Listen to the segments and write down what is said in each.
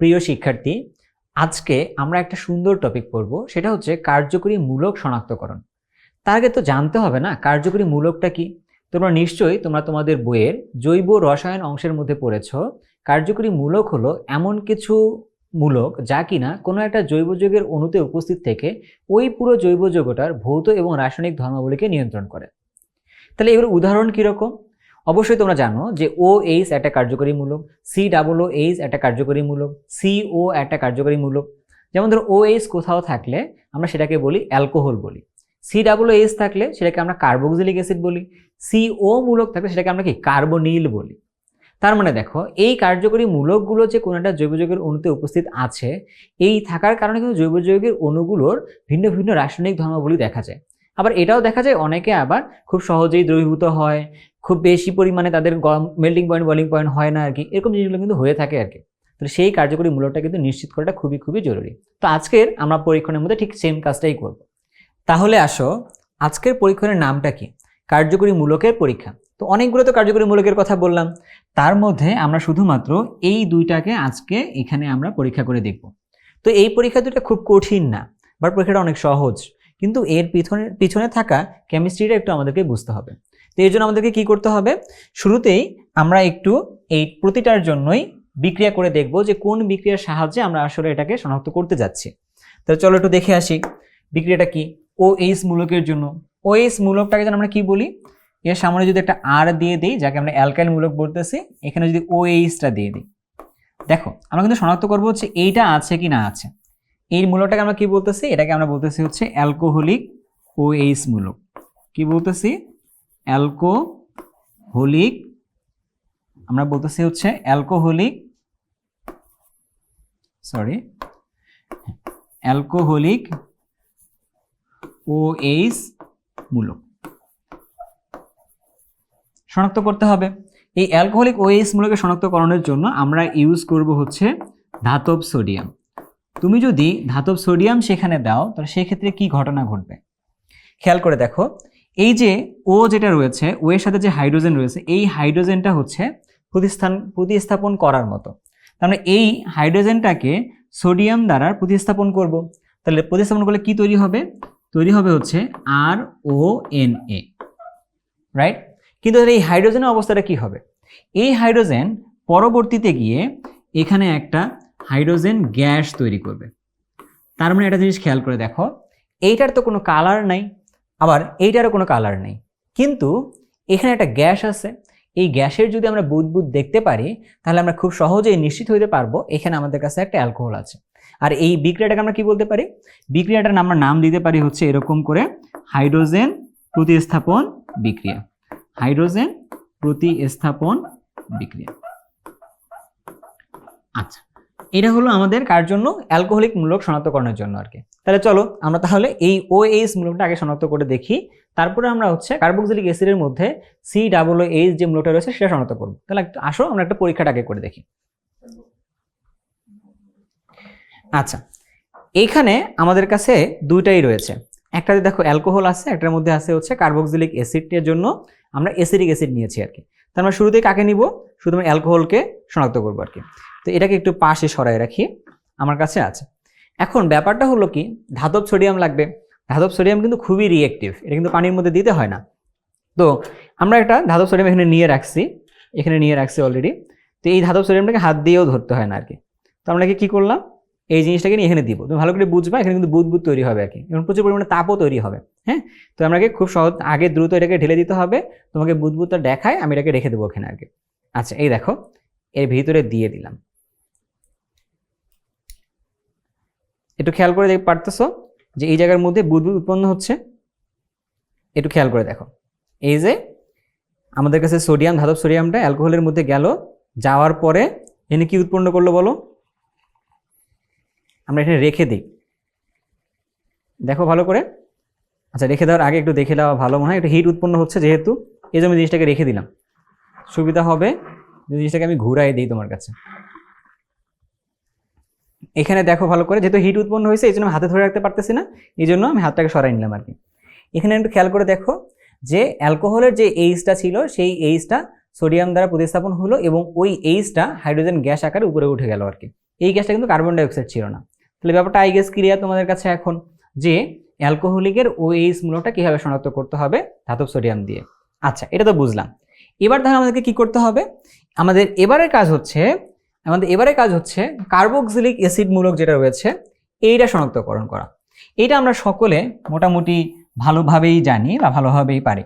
প্রিয় শিক্ষার্থী, আজকে আমরা একটা সুন্দর টপিক পড়ব, সেটা হচ্ছে কার্যকরী মূলক শনাক্তকরণ। তার আগে তো জানতে হবে না, কার্যকরী মূলকটা কি? তোমরা নিশ্চয়ই তোমরা তোমাদের বইয়ের জৈব রসায়ন অংশের মধ্যে পড়েছ, কার্যকরী মূলক হলো এমন কিছু মূলক যা কিনা কোনো একটা জৈব যৌগের অণুতে উপস্থিত থেকে ওই পুরো জৈব যৌগটার ভৌত এবং রাসায়নিক ধর্মাবলীকে নিয়ন্ত্রণ করে। তাহলে এগুলোর উদাহরণ কীরকম অবশ্যই তোমরা জানো যে ও এইচ একটা কার্যকরী মূলক সি ডাবল ও এইচ একটা কার্যকরী মূলক সি ও একটা কার্যকরী মূলক। যেমন ধরো ও এইচ কোথাও থাকলে আমরা সেটাকে বলি অ্যালকোহল বলি। সি ডাবল এইচ থাকলে সেটাকে আমরা কার্বক্সিলিক অ্যাসিড বলি। সি ও মূলক থাকলে সেটাকে আমরা কি কার্বনিল বলি। তার মানে দেখো, এই কার্যকরী মূলকগুলো যে কোনো একটা জৈব যৌগের অণুতে উপস্থিত আছে, এই থাকার কারণে কিন্তু জৈব যৌগের অণুগুলোর ভিন্ন ভিন্ন রাসায়নিক ধর্মাবলী দেখা যায়। আবার এটাও দেখা যায় অনেকে আবার খুব সহজেই দ্রবীভূত হয় খুব বেশি পরিমাণে তাদের মেল্টিং পয়েন্ট বলিং পয়েন্ট হয় না আর কি। এরকম জিনিসগুলো কিন্তু হয়ে থাকে আর কি। তো সেই কার্যকরী মূলকটা কিন্তু নিশ্চিত করাটা খুবই খুবই জরুরি। তো আজকের আমরা পরীক্ষণের মধ্যে ঠিক সেম কাজটাই করব। তাহলে আসো, আজকের পরীক্ষণের নামটা কি? কার্যকরী মূলকের পরীক্ষা। তো অনেকগুলো তো কার্যকরী মূলকের কথা বললাম। তার মধ্যে আমরা শুধুমাত্র এই দুইটাকে আজকে এখানে আমরা পরীক্ষা করে দেখব। তো এই পরীক্ষা দুটা খুব কঠিন না বাট পরীক্ষাটা অনেক সহজ। কিন্তু এর পিছনে পিছনে থাকা কেমিস্ট্রিটা একটু আমাদেরকে বুঝতে হবে। তো এর জন্য আমাদেরকে কি করতে হবে? শুরুতেই আমরা একটু এই প্রতিটার জন্যই বিক্রিয়া করে দেখব যে কোন বিক্রিয়ার সাহায্যে আমরা আসলে এটাকে শনাক্ত করতে যাচ্ছি। তাহলে চলো একটু দেখে আসি বিক্রিয়াটা কি? ও এইচ মূলকের জন্য। ও এইচ মূলকটাকে যেন আমরা কি বলি? এর সামনে যদি একটা আর দিয়ে দিই, যাকে আমরা অ্যালকাইল মূলক বলতেছি, এখানে যদি ও এইচটা দিয়ে দিই। দেখো, আমরা কিন্তু শনাক্ত করব হচ্ছে এইটা আছে কি না আছে। এই মূলকটাকে আমরা কি বলতেছি? এটাকে আমরা বলতেছি হচ্ছে অ্যালকোহলিক ও এইচ মূলক। কি বলতেছি? অ্যালকোহলিক, আমরা বলতেছি হচ্ছে alcoholic sorry alcoholic O H মূলক। শনাক্ত করতে হবে। এই অ্যালকোহলিক ওএইচ মূলকে শনাক্তকরণের জন্য আমরা ইউজ করব হচ্ছে ধাতব সোডিয়াম। তুমি যদি ধাতব সোডিয়াম সেখানে দাও, তাহলে সেক্ষেত্রে কি ঘটনা ঘটবে? খেয়াল করে দেখো এই যে ও যেটা রয়েছে ও এর সাথে যে হাইড্রোজেন রয়েছে, এই হাইড্রোজেনটা হচ্ছে প্রতিস্থান, প্রতিস্থাপন করার মতো। মানে এই হাইড্রোজেনটাকে সোডিয়াম দ্বারা প্রতিস্থাপন করব। তাহলে প্রতিস্থাপন করলে কি তৈরি হবে? তৈরি হবে হচ্ছে আর ও এন এ রাইট কিন্তু এই হাইড্রোজেনের অবস্থাটা কি হবে? এই হাইড্রোজেন পরবর্তীতে গিয়ে এখানে একটা হাইড্রোজেন গ্যাস তৈরি করবে। তার মানে একটা জিনিস খেয়াল করে দেখো, এইটার তো কোনো কালার নাই। আবার এইটারও কোনো কালার নেই। কিন্তু এখানে একটা গ্যাস আছে। এই গ্যাসের যদি আমরা বুদবুদ দেখতে পারি, তাহলে আমরা খুব সহজেই নিশ্চিত হতে পারব এখানে আমাদের কাছে একটা অ্যালকোহল আছে। আর এই বিক্রিয়াটাকে আমরা কি বলতে পারি? বিক্রিয়াটার আমরা নাম দিতে পারি হচ্ছে এরকম করে হাইড্রোজেন প্রতিস্থাপন বিক্রিয়া। হাইড্রোজেন প্রতিস্থাপন বিক্রিয়া। আচ্ছা এটা হলো আমাদের কার জন্য? অ্যালকোহলিক মূলক শনাক্তকরণের জন্য আর কি। তাহলে চলো আমরা তাহলে এই ও এইচ মূলকটা আগে শনাক্ত করে দেখি। তারপরে আমরা হচ্ছে কার্বক্সিলিক অ্যাসিডের মধ্যে সি ডাবল এইচ যে মূলকটা রয়েছে সেটা শনাক্ত করব। তাহলে আসো, আমরা একটা পরীক্ষাটা আগে করে দেখি। আচ্ছা এইখানে আমাদের কাছে দুইটাই রয়েছে। একটাতে দেখো অ্যালকোহল আছে, একটার মধ্যে আছে হচ্ছে কার্বক্সিলিক অ্যাসিডের জন্য আমরা অ্যাসিডিক অ্যাসিড নিয়েছি আর কি। তার আমরা শুরুতেই কাকে নিব? শুধু অ্যালকোহলকে শনাক্ত করব আর কি। তো এটাকে একটু পাশে সরাই রাখি, আমার কাছে আছে। এখন ব্যাপারটা হলো কি, ধাতব সোডিয়াম লাগবে। ধাতব সোডিয়াম কিন্তু খুবই রিয়েক্টিভ এটা কিন্তু পানির মধ্যে দিতে হয় না। তো আমরা একটা ধাতব সোডিয়াম এখানে নিয়ে রাখছি, এখানে নিয়ে রাখছি অলরেডি তো এই ধাতব সোডিয়ামটাকে হাত দিয়েও ধরতে হয় না আর কি। তো আমরা কি করলাম? এই জিনিসটাকে নিয়ে এখানে দিব। তুমি ভালো করে বুঝবা, এখানে কিন্তু বুধ তৈরি হবে আর কি। এবং প্রচুর পরিমাণে তাপও তৈরি হবে হ্যাঁ? তো আমাকে খুব সহজ, আগে দ্রুত এটাকে ঢেলে দিতে হবে। তোমাকে বুধবুদটা দেখায়, আমি এটাকে রেখে দেবো ওখানে আর কি। আচ্ছা এই দেখো, এর ভিতরে দিয়ে দিলাম। একটু খেয়াল করে দেখ পারতেছো যে এই জায়গার মধ্যে বুদবুদ উৎপন্ন হচ্ছে? একটু খেয়াল করে দেখো। এই যে আমাদের কাছে সোডিয়াম, ধাতব সোডিয়ামটা অ্যালকোহলের মধ্যে গেল, যাওয়ার পরে এনে কি উৎপন্ন করল বলো? আমরা এখানে রেখে দিই। দেখো ভালো করে। আচ্ছা রেখে দেওয়ার আগে একটু দেখে দেওয়া ভালো মনে হয়। একটু হিট উৎপন্ন হচ্ছে যেহেতু, এই জন্য জিনিসটাকে রেখে দিলাম। সুবিধা হবে। জিনিসটাকে আমি ঘুরাই দিই তোমার কাছে। এখানে দেখো ভালো করে, যেহেতু হিট উৎপন্ন হয়েছে, এই জন্য হাতে ধরে রাখতে পারতেছি না, এই জন্য আমি হাতটাকে সরাই নিলাম আর কি। এখানে একটু খেয়াল করে দেখো যে অ্যালকোহলের যে এইচটা ছিল, সেই এইচটা সোডিয়াম দ্বারা প্রতিস্থাপন হলো এবং ওই এইচটা হাইড্রোজেন গ্যাস আকারে উপরে উঠে গেল আর কি। এই গ্যাসটা কিন্তু কার্বন ডাইঅক্সাইড ছিল না। তাহলে ব্যাপারটা আই গ্যাস ক্রিয়া তোমাদের কাছে এখন যে অ্যালকোহলিকের ওএইচ মূলকটা কীভাবে শনাক্ত করতে হবে ধাতব সোডিয়াম দিয়ে। আচ্ছা এটা তো বুঝলাম। এবার তাহলে আমাদেরকে কি করতে হবে? আমাদের এবারের কাজ হচ্ছে আমাদের এবারে কাজ হচ্ছে কার্বক্সিলিক অ্যাসিড মূলক যেটা রয়েছে, এইটা শনাক্তকরণ করা। এটা আমরা সকলে মোটামুটি ভালোভাবেই জানি বা ভালোভাবেই পারি।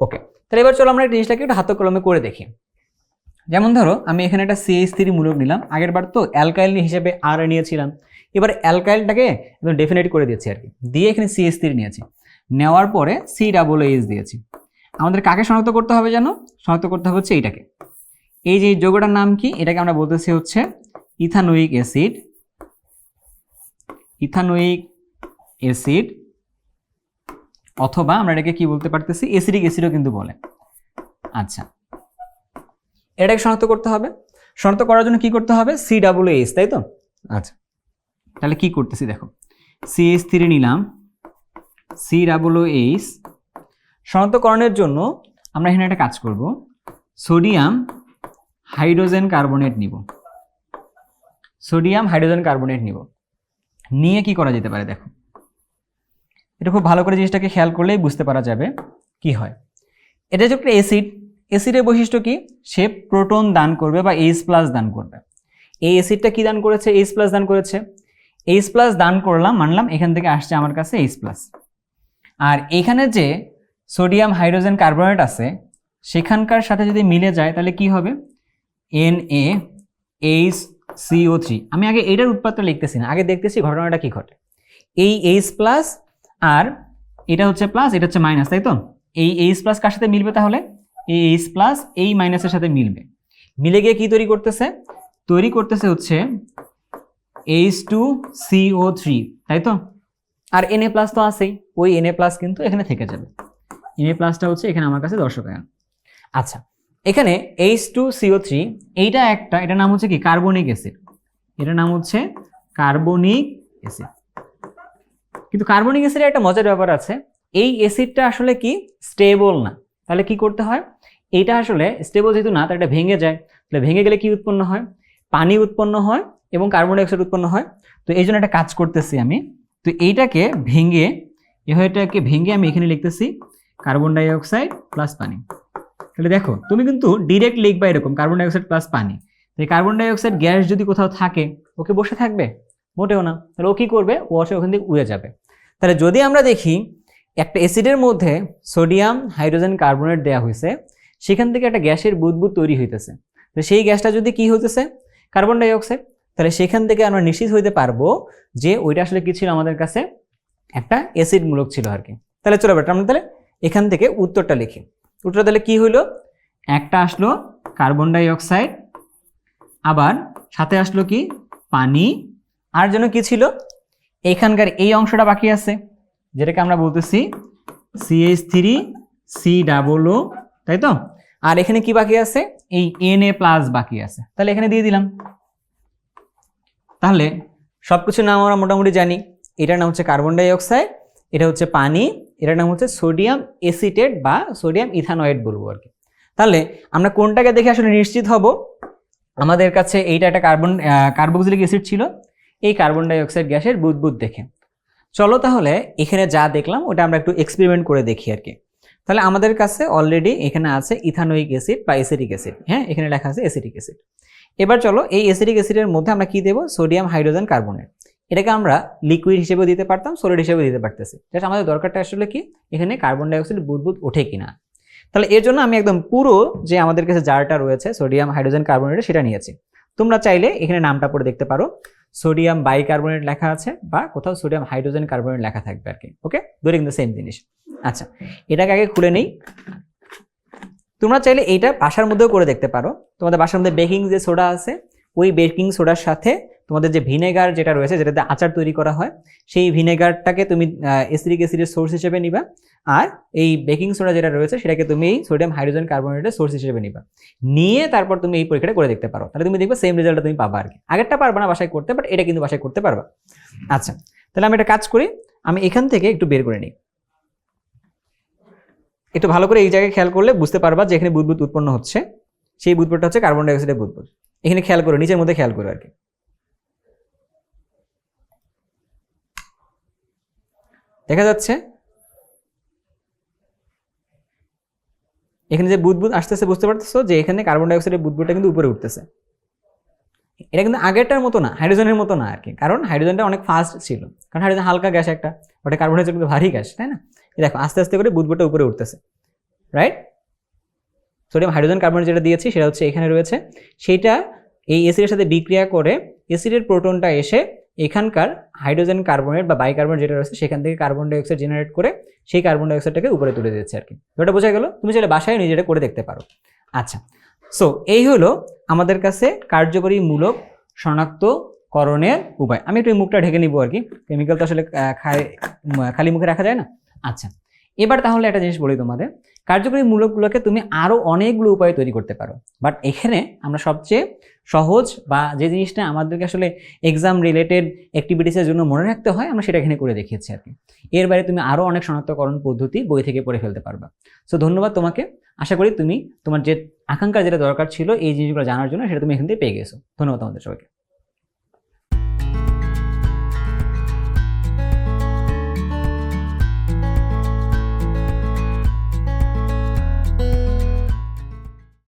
ওকে তাহলে এবার চলো আমরা এই জিনিসটাকে একটু হাত কলমে করে দেখি। যেমন ধরো, আমি এখানে একটা সিএইচ থ্রি মূলক নিলাম, আগের বার তো অ্যালকাইল হিসেবে আর নিয়েছিলাম। এবার অ্যালকাইলটাকে একদম ডেফিনেট করে দিয়েছি আর কি। দিয়ে এখানে সিএইচ থ্রি নিয়েছি। নেওয়ার পরে সি ডাবল এইচ দিয়েছি। আমাদের কাকে শনাক্ত করতে হবে জানো? শনাক্ত করতে হবে হচ্ছে এইটাকে। এই যে যোগটার নাম কি? এটাকে আমরা বলতেছি হচ্ছে ইথানোয়িক অ্যাসিড। ইথানোয়িক অ্যাসিড অথবা আমরা এটাকে কি বলতে পারতেছি? এসিডিক অ্যাসিডও কিন্তু বলে। আচ্ছা। এটাকে শনাক্ত করতে হবে। শনাক্ত করার জন্য কি করতে হবে? সি ডাবল এইচ তাই তো? আচ্ছা। তাহলে কি করতেছি দেখো। সিএইচ থ্রি নিলাম। সি ডাবল এইচ শনাক্তকরণের জন্য আমরা এখানে একটা কাজ করব। সোডিয়াম হাইড্রোজেন কার্বনেট নিব। সোডিয়াম হাইড্রোজেন কার্বনেট নিব। নিয়ে কি করা যেতে পারে দেখো। এটা খুব ভালো করে জিনিসটাকে খেয়াল করলেই বুঝতে পারা যাবে কি হয়। এটা হচ্ছে একটা অ্যাসিড। অ্যাসিডের বৈশিষ্ট্য কি? সে প্রোটন দান করবে বা এইচ প্লাস দান করবে। এই অ্যাসিডটা কি দান করেছে? এইচ প্লাস দান করেছে। এইচ প্লাস দান করলাম, মানলাম, এখান থেকে আসছে আমার কাছে এইচ প্লাস আর এখানে যে সোডিয়াম হাইড্রোজেন কার্বনেট আছে, সেখানকার সাথে যদি মিলে যায়, তাহলে কি হবে? N A H C O three আমি আগে এইটার উৎপাদটা লিখতেছি না, আগে দেখতেছি ঘটনাটা কি ঘটে। এই এইচ প্লাস আর এটা হচ্ছে প্লাস এটা হচ্ছে মাইনাস তাই তো? এই এইচ প্লাস কার সাথে মিলবে তাহলে? এই এইচ প্লাস এই মাইনাসের সাথে মিলবে। মিলে গিয়ে কি তৈরি করতেছে? তৈরি করতেছে হচ্ছে এইচ টু সিও থ্রি তাই তো? আর এনএ প্লাস তো আছেই, ওই এনএ প্লাস কিন্তু এখানে থেকে যাবে। এনএ প্লাসটা হচ্ছে এখানে আমার কাছে দর্শক আচ্ছা এখানে এইচ টু সিও থ্রি এইটা একটা, এটার নাম হচ্ছে কি? কার্বনিক অ্যাসিড এটার নাম হচ্ছে কার্বনিক অ্যাসিড কিন্তু কার্বনিক অ্যাসিডের একটা মজার ব্যাপার আছে, এই অ্যাসিডটা আসলে কি? স্টেবল না। তাহলে কি করতে হয়? এইটা আসলে স্টেবল যেহেতু না, তাহলে এটা ভেঙে যায়। তাহলে ভেঙে গেলে কি উৎপন্ন হয়? পানি উৎপন্ন হয় এবং কার্বন ডাইঅক্সাইড উৎপন্ন হয়। তো এই জন্য একটা কাজ করতেছি আমি। তো এইটাকে ভেঙে এটাকে ভেঙে আমি এখানে লিখতেছি কার্বন ডাইঅক্সাইড প্লাস পানি। তাহলে দেখো, তুমি কিন্তু ডিরেক্ট লিখবা এরকম কার্বন ডাইঅক্সাইড প্লাস পানি। তো এই কার্বন ডাইঅক্সাইড গ্যাস যদি কোথাও থাকে, ওকে বসে থাকবে? মোটেও না। তাহলে ও কী করবে? ও আসে ওখান থেকে উড়ে যাবে। তাহলে যদি আমরা দেখি, একটা অ্যাসিডের মধ্যে সোডিয়াম হাইড্রোজেন কার্বনেট দেওয়া হয়েছে, সেখান থেকে একটা গ্যাসের বুদবুদ তৈরি হইতেছে। তো সেই গ্যাসটা যদি কি হইতেছে? কার্বন ডাইঅক্সাইড তাহলে সেখান থেকে আমরা নিশ্চিত হইতে পারব যে ওইটা আসলে কি ছিল আমাদের কাছে? একটা অ্যাসিড মূলক ছিল আর কি। তাহলে চলো বেটা আমরা তাহলে এখান থেকে উত্তরটা লিখি। উত্তরটা তাহলে কি হইল? একটা আসলো কার্বন ডাইঅক্সাইড আবার সাথে আসলো কি? পানি। আর যেন কি ছিল? এখানকার এই অংশটা বাকি আছে, যেটাকে আমরা বলতেছি C H three C double O তাই তো? আর এখানে কি বাকি আছে? এই এন এ প্লাস বাকি আছে। তাহলে এখানে দিয়ে দিলাম। তাহলে সব কিছুর নাম আমরা মোটামুটি জানি। এটার নাম হচ্ছে কার্বন ডাই অক্সাইড এটা হচ্ছে পানি, এটার নাম হচ্ছে সোডিয়াম এসিটেট বা সোডিয়াম ইথানয়েড বলব আর কি। তাহলে আমরা কোনটাকে দেখে আসলে নিশ্চিত হব? আমাদের কাছে এইটা একটা কার্বন কার্বোক্সিলিক অ্যাসিড ছিল, এই কার্বন ডাই অক্সাইড গ্যাসের বুদবুদ দেখে। চলো তাহলে এখানে যা দেখলাম ওটা আমরা একটু এক্সপেরিমেন্ট করে দেখি আর কি। তাহলে আমাদের কাছে অলরেডি এখানে আছে ইথানোয়িক অ্যাসিড বা এসিডিক অ্যাসিড হ্যাঁ? এখানে লেখা আছে এসিডিক অ্যাসিড। এবার চলো এই এসিডিক অ্যাসিডের মধ্যে আমরা কি দেবো? Sodium hydrogen carbonate. এটাকে আমরা লিকুইড হিসেবে দিতে পারতাম সলিড হিসেবে দিতে পারতেছি। জাস্ট আমাদের দরকারটা আসলে কি? এখানে কার্বন ডাইঅক্সাইড বুদবুদ ওঠে কিনা। তাহলে এর জন্য আমি একদম পুরো যে আমাদের কাছে জারটা রয়েছে সোডিয়াম হাইড্রোজেন কার্বনেট সেটা নিয়েছি। তোমরা চাইলে এখানে নামটা পড়ে দেখতে পারো। সোডিয়াম বাইকার্বনেট লেখা আছে, বা কোথাও সোডিয়াম হাইড্রোজেন কার্বনেট লেখা থাকবে আর কি। ওকে দুটো কিন্তু সেম জিনিস। আচ্ছা এটাকে আগে খুলে নেই। তোমরা চাইলে এইটা বাসার মধ্যেও করে দেখতে পারো। তোমাদের বাসার মধ্যে বেকিং যে সোডা আছে, ওই বেকিং সোডার সাথে তোমাদের যে ভিনেগার যেটা রয়েছে, যেটাতে আচার তৈরি করা হয়, সেই ভিনেগারটাকে তুমি এসিডিক অ্যাসিডের সোর্স হিসেবে নিবা। আর এই বেকিং সোডা যেটা রয়েছে, সেটাকে তুমি এই সোডিয়াম হাইড্রোজেন কার্বনেটের সোর্স হিসেবে নিবা। নিয়ে তারপর তুমি এই পরীক্ষাটা করে দেখতে পারো। তাহলে তুমি দেখবে সেম রেজাল্টটা তুমি পাবা আর কি। আগেরটা পারবা না বাসায় করতে বাট এটা কিন্তু বাসায় করতে পারবা। আচ্ছা তাহলে আমি একটা কাজ করি, আমি এখান থেকে একটু বের করে নিই। একটু ভালো করে এই জায়গায় খেয়াল করলে বুঝতে পারবা যে এখানে বুদবুদ উৎপন্ন হচ্ছে। সেই বুদবুদটা হচ্ছে কার্বন ডাইঅক্সাইডের বুদবুদ। এখানে খেয়াল করো, নিচের মধ্যে খেয়াল করো আর কি। দেখা যাচ্ছে, এখানে যে বুদবুদ আসতেছে, বুঝতে পারতেছো যে এখানে কার্বন ডাইঅক্সাইডের বুদবুদটা কিন্তু উপরে উঠতেছে। এটা কিন্তু আগেরটার মতো না হাইড্রোজেনের মতো না আর কি, কারণ হাইড্রোজেনটা অনেক ফাস্ট ছিল। কারণ হাইড্রোজেন হালকা গ্যাস একটা ওটা কার্বন ডাইঅক্সাইড কিন্তু ভারী গ্যাস তাই না? দেখো, আস্তে আস্তে করে বুদবুদটা উপরে উঠতেছে রাইট সোডিয়াম হাইড্রোজেন কার্বন যেটা দিয়েছি, সেটা হচ্ছে এখানে রয়েছে। সেইটা এই অ্যাসিডের সাথে বিক্রিয়া করে অ্যাসিডের প্রোটনটা এসে এখানকার হাইড্রোজেন কার্বনেট বা বাইকার্বন যেটা রয়েছে, সেখান থেকে কার্বন ডাইঅক্সাইড জেনারেট করে সেই কার্বন ডাইঅক্সাইডটাকে উপরে তুলে দিচ্ছে আর কি ওটা বোঝা গেল? তুমি চাইলে বাসায় নিজেটা করে দেখতে পারো। আচ্ছা সো এই হলো আমাদের কাছে কার্যকরী মূলক শনাক্তকরণের উপায়। আমি একটু মুখটা ঢেকে নিব আর কি কেমিক্যাল তো আসলে খালি মুখে রাখা যায় না? আচ্ছা এবার তাহলে একটা জিনিস বলি তোমাদের। কার্যকরী মূলকগুলোকে তুমি আরও অনেকগুলো উপায়ে তৈরি করতে পারো। বাট এখানে আমরা সবচেয়ে সহজ বা যে জিনিসটা আমাদেরকে আসলে এক্সাম রিলেটেড অ্যাক্টিভিটিসের জন্য মনে রাখতে হয়, আমরা সেটা এখানে করে দেখিয়েছি আর কি। এর বাইরে তুমি আরও অনেক শনাক্তকরণ পদ্ধতি বই থেকে পড়ে ফেলতে পারবা। সো ধন্যবাদ তোমাকে। আশা করি তুমি তোমার যে আকাঙ্ক্ষা যেটা দরকার ছিল, এই জিনিসগুলো জানার জন্য সেটা তুমি এখান থেকে পেয়ে গেছো। ধন্যবাদ আমাদের সবাইকে।